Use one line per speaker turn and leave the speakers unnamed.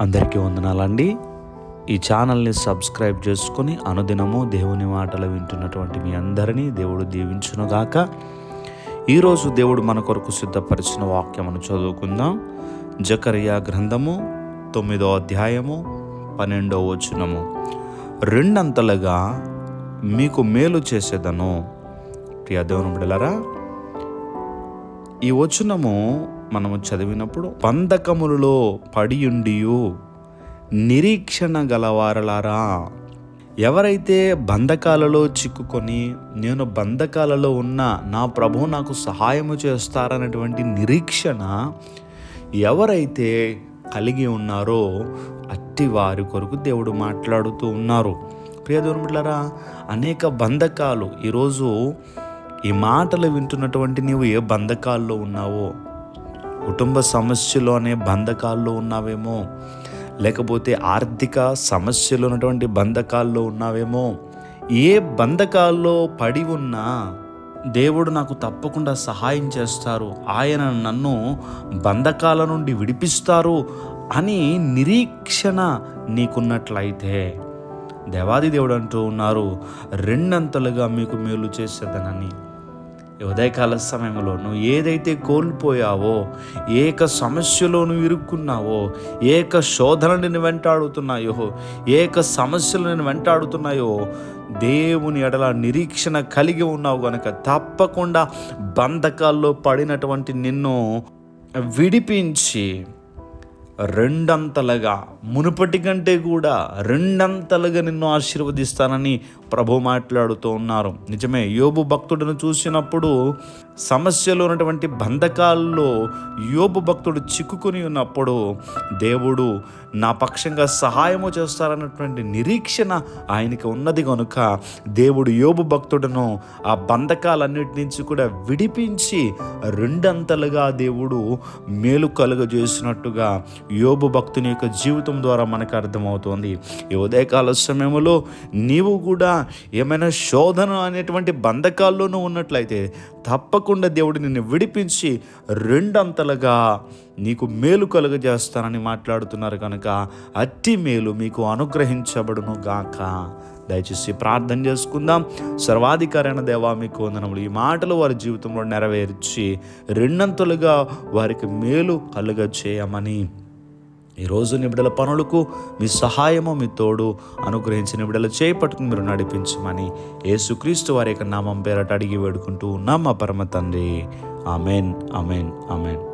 అందరికీ వందనాలండి. ఈ ఛానల్ని సబ్స్క్రైబ్ చేసుకొని అనుదినము దేవుని మాటలు వింటున్నటువంటి మీ అందరినీ దేవుడు దీవించునుగాక. ఈరోజు దేవుడు మన కొరకు సిద్ధపరిచిన వాక్యమును చదువుకుందాం. జకరియా గ్రంథము తొమ్మిదో అధ్యాయము పన్నెండో వచనము. రెండంతలుగా మీకు మేలు చేసేదను. ప్రియ దేవుని బిడలరా ఈ వచనము మనము చదివినప్పుడు బంధకములలో పడియుండియు నిరీక్షణ గలవారలారా. ఎవరైతే బంధకాలలో చిక్కుకొని నేను బంధకాలలో ఉన్న నా ప్రభు నాకు సహాయము చేస్తారనేటువంటి నిరీక్షణ ఎవరైతే కలిగి ఉన్నారో అట్టి వారి కొరకు దేవుడు మాట్లాడుతూ ఉన్నారు. ప్రియదూరమిట్లరా అనేక బంధకాలు ఈరోజు ఈ మాటలు వింటున్నటువంటి నీవు ఏ బంధకాల్లో ఉన్నావో కుటుంబ సమస్యలు అనే బంధకాల్లో ఉన్నావేమో లేకపోతే ఆర్థిక సమస్యలు ఉన్నటువంటి బంధకాల్లో ఉన్నావేమో ఏ బంధకాల్లో పడి ఉన్నా దేవుడు నాకు తప్పకుండా సహాయం చేస్తారు. ఆయన నన్ను బంధకాల నుండి విడిపిస్తారు అని నిరీక్షణ నీకున్నట్లయితే దేవాది దేవుడు అంటూ ఉన్నారు రెండంతలుగా మీకు మేలు చేసేదనని. ఉదయకాల సమయంలో నువ్వు ఏదైతే కోల్పోయావో ఏక సమస్యలో నువ్వు ఇరుక్కున్నావో ఏక శోధనని నేను వెంటాడుతున్నాయో ఏక సమస్యలు నేను వెంటాడుతున్నాయో దేవుని ఎడల నిరీక్షణ కలిగి ఉన్నావు గనుక తప్పకుండా బంధకాల్లో పడినటువంటి నిన్ను విడిపించి రెండంతలుగా మునుపటి కంటే కూడా రెండంతలుగా నిన్ను ఆశీర్వదిస్తానని ప్రభు మాట్లాడుతూ ఉన్నారు. నిజమే యోబు భక్తుడిని చూసినప్పుడు సమస్యలో ఉన్నటువంటి బంధకాల్లో యోబు భక్తుడు చిక్కుకుని ఉన్నప్పుడు దేవుడు నా పక్షంగా సహాయము చేస్తారన్నటువంటి నిరీక్షణ ఆయనకి ఉన్నది కనుక దేవుడు యోబు భక్తుడును ఆ బంధకాలన్నిటి నుంచి కూడా విడిపించి రెండంతలుగా దేవుడు మేలు కలుగజేసినట్టుగా యోబు భక్తుని యొక్క జీవితం ద్వారా మనకు అర్థమవుతోంది. ఈ ఉదయకాల సమయంలో నీవు కూడా ఏమైనా శోధన అనేటువంటి బంధకాల్లోనూ ఉన్నట్లయితే తప్పకుండా దేవుడు నిన్ను విడిపించి రెండంతలుగా నీకు మేలు కలుగజేస్తానని మాట్లాడుతున్నారు కనుక అట్టి మేలు మీకు అనుగ్రహించబడును గాక. దయచేసి ప్రార్థన చేసుకుందాం. సర్వాధికారైన దేవా మీకు వందనములు. ఈ మాటలు వారి జీవితంలో నెరవేర్చి రెండంతలుగా వారికి మేలు కలుగ చేయమని ఈరోజు రోజు బిడ్డల పనులకు మీ సహాయము మీ తోడు అనుగ్రహించిన బిడ్డల చేపట్టుకుని మీరు నడిపించమని యేసుక్రీస్తు వారి యొక్క నామం పేరట అడిగి వేడుకుంటూ ఉన్నాం మా పరమ తండ్రి. Amen amen amen